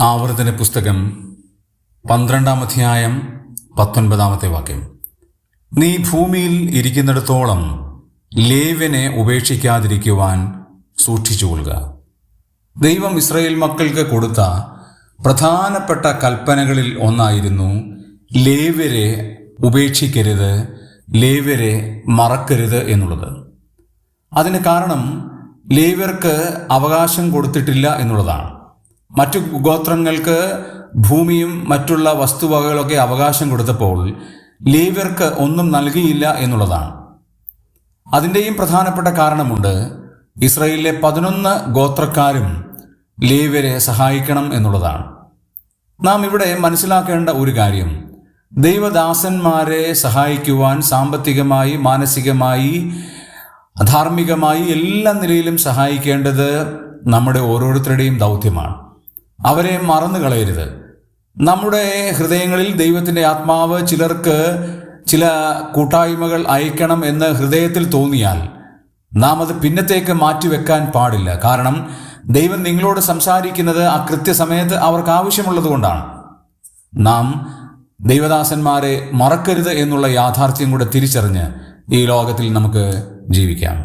ആവർത്തന പുസ്തകം പന്ത്രണ്ടാം അധ്യായം പത്തൊൻപതാമത്തെ വാക്യം. നീ ഭൂമിയിൽ ഇരിക്കുന്നിടത്തോളം ലേവ്യനെ ഉപേക്ഷിക്കാതിരിക്കുവാൻ സൂക്ഷിച്ചുകൊള്ളുക ദൈവം ഇസ്രയേൽ മക്കൾക്ക് കൊടുത്ത പ്രധാനപ്പെട്ട കൽപ്പനകളിൽ ഒന്നായിരുന്നു ലേവ്യരെ ഉപേക്ഷിക്കരുത് ലേവരെ മറക്കരുത് എന്നുള്ളത്. അതിന് കാരണം ലേവർക്ക് അവകാശം കൊടുത്തിട്ടില്ല എന്നുള്ളതാണ്. മറ്റു ഗോത്രങ്ങൾക്ക് ഭൂമിയും മറ്റുള്ള വസ്തുവകകളൊക്കെ അവകാശം കൊടുത്തപ്പോൾ ലേവ്യർക്ക് ഒന്നും നൽകിയില്ല എന്നുള്ളതാണ്. അതിന്റെയും പ്രധാനപ്പെട്ട കാരണമുണ്ട് ഇസ്രയേലിലെ പതിനൊന്ന് ഗോത്രക്കാരും ലേവ്യരെ സഹായിക്കണം എന്നുള്ളതാണ്. നാം ഇവിടെ മനസ്സിലാക്കേണ്ട ഒരു കാര്യം ദൈവദാസന്മാരെ സഹായിക്കുവാൻ സാമ്പത്തികമായി മാനസികമായി ധാർമ്മികമായി എല്ലാ നിലയിലും സഹായിക്കേണ്ടത് നമ്മുടെ ഓരോരുത്തരുടെയും ദൗത്യമാണ്. അവരെ മറന്നു കളയരുത്. നമ്മുടെ ഹൃദയങ്ങളിൽ ദൈവത്തിന്റെ ആത്മാവ് ചിലർക്ക് ചില കൂട്ടായ്മകൾ അയക്കണം എന്ന് ഹൃദയത്തിൽ തോന്നിയാൽ നാം അത് പിന്നത്തേക്ക് മാറ്റിവെക്കാൻ പാടില്ല. കാരണം ദൈവം നിങ്ങളോട് സംസാരിക്കുന്നത് ആ കൃത്യസമയത്ത് അവർക്ക് ആവശ്യമുള്ളത് കൊണ്ടാണ്. നാം ദൈവദാസന്മാരെ മറക്കരുത് എന്നുള്ള യാഥാർത്ഥ്യം കൂടെ തിരിച്ചറിഞ്ഞ് ഈ ലോകത്തിൽ നമുക്ക് ജീവിക്കാം.